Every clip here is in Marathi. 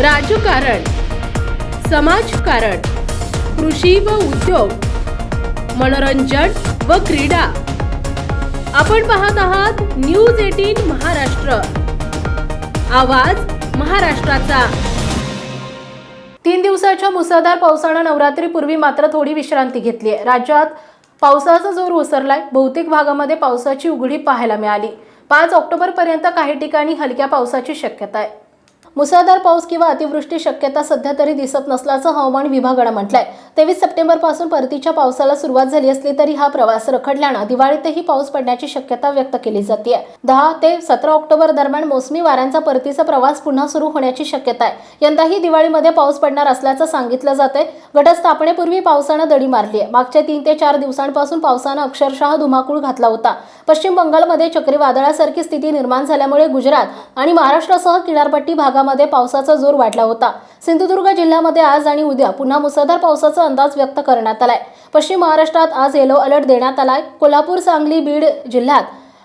राजकारण समाजकारण कृषी व उद्योग मनोरंजन व क्रीडा. आपण पाहत आहात न्यूज एटीन महाराष्ट्र. आवाज महाराष्ट्राचा. तीन दिवसाच्या मुसळधार पावसानं नवरात्रीपूर्वी मात्र थोडी विश्रांती घेतली आहे. राज्यात पावसाचा जोर ओसरलाय. बहुतेक भागामध्ये पावसाची उघडी पाहायला मिळाली. पाच ऑक्टोबरपर्यंत काही ठिकाणी हलक्या पावसाची शक्यता आहे. मुसळधार पाऊस किंवा अतिवृष्टी शक्यता सध्या तरी दिसत नसल्याचं हवामान विभागानं म्हटलंय. तेवीस सप्टेंबरपासून परतीच्या पावसाला सुरुवात झाली असली तरी हा प्रवास रखडल्यानं दिवाळीतही पाऊस पडण्याची शक्यता व्यक्त केली जाते दहा ते सतरा ऑक्टोबर दरम्यान मोसमी वाऱ्यांचा परतीचा प्रवास पुन्हा सुरू होण्याची शक्यता आहे. यंदाही दिवाळीमध्ये पाऊस पडणार असल्याचं सांगितलं जातंय. घटस्थापनेपूर्वी पावसानं दडी मारली आहे मागच्या तीन ते चार दिवसांपासून पावसानं अक्षरशः धुमाकूळ घातला होता. पश्चिम बंगालमध्ये चक्रीवादळासारखी स्थिती निर्माण झाल्यामुळे गुजरात आणि महाराष्ट्रासह किनारपट्टी भागामध्ये पावसाचा जोर वाढला होता. सिंधुदुर्ग जिल्ह्यामध्ये आज आणि उद्या पुन्हा मुसळधार पावसाचा अंदाज व्यक्त करण्यात आलाय. पश्चिम महाराष्ट्रात आज येलो अलर्ट देण्यात आलाय. कोल्हापूर सांगली बीड जिल्ह्यात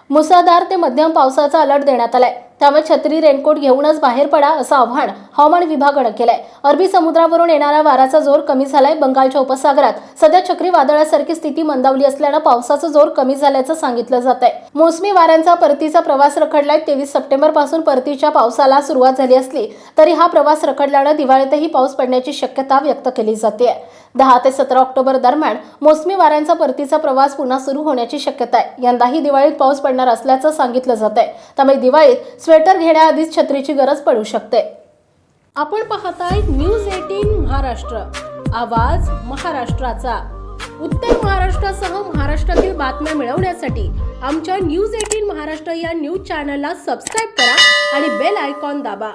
मुसळधार ते मध्यम पावसाचा अलर्ट देण्यात आलाय. त्यामुळे छत्री रेनकोट घेऊनच बाहेर पडा असं आव्हान हवामान विभागानं केलंय. अरबी समुद्रावरून येणारा वाराचा जोर कमी झालाय. बंगालच्या उपसागरात सध्या चक्रीवादळासारखी स्थिती मंदावली असल्यानं पावसाचा जोर कमी झाल्याचं सांगितलं जात आहे मोसमी वाऱ्यांचा परतीचा प्रवास रखडलाय. तेवीस सप्टेंबरपासून परतीच्या पावसाला सुरुवात झाली असली तरी हा प्रवास रखडल्यानं दिवाळीतही पाऊस पडण्याची शक्यता व्यक्त केली जाते दहा ते सतरा ऑक्टोबर दरम्यान मोसमी वाऱ्यांचा परतीचा प्रवास पुन्हा सुरू होण्याची शक्यता आहे. यंदाही दिवाळीत पाऊस पडणार असल्याचं सांगितलं जात आहे त्यामुळे दिवाळीत स्वेटर घेण्याआधीच छत्रीची गरज पडू शकते. आपण पाहताय न्यूज एटीन महाराष्ट्र. आवाज महाराष्ट्राचा. उत्तर महाराष्ट्रासह महाराष्ट्रातील बातम्या मिळवण्यासाठी आमच्या न्यूज एटीन महाराष्ट्र या न्यूज चॅनलला सबस्क्राईब करा आणि बेल आयकॉन दाबा.